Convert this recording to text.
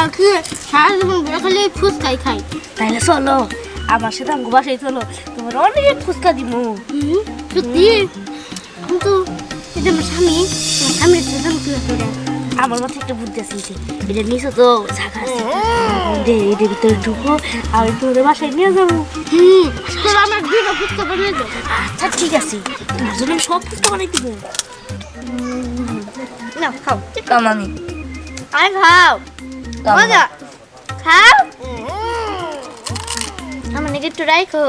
আর কি সারা জীবন বেড়ে খালি ফুচকাই খাই। তাইলে চলো আমার সাথে আমাকে বাসায় চলো তোমার অনেক ফুচকা দিব সত্যি? কিন্তু এটা আমার স্বামী আমার স্বামীর সাথে কি করে আমার মাথায় একটা বুদ্ধি আছে এটা নিচে তো জায়গা আছে। দে এটার ভিতরে ঢুকো আর তোদের বাসায় নিয়ে যাব। হুম তোর আমার দুটো ফুচকা বানিয়ে দাও। আচ্ছা ঠিক আছে। তোমার জন্য সব ফুচকা বানাই দিব। না খাও। কামানি আমি খাও মজা খাও আমার নাকি একটু রাখো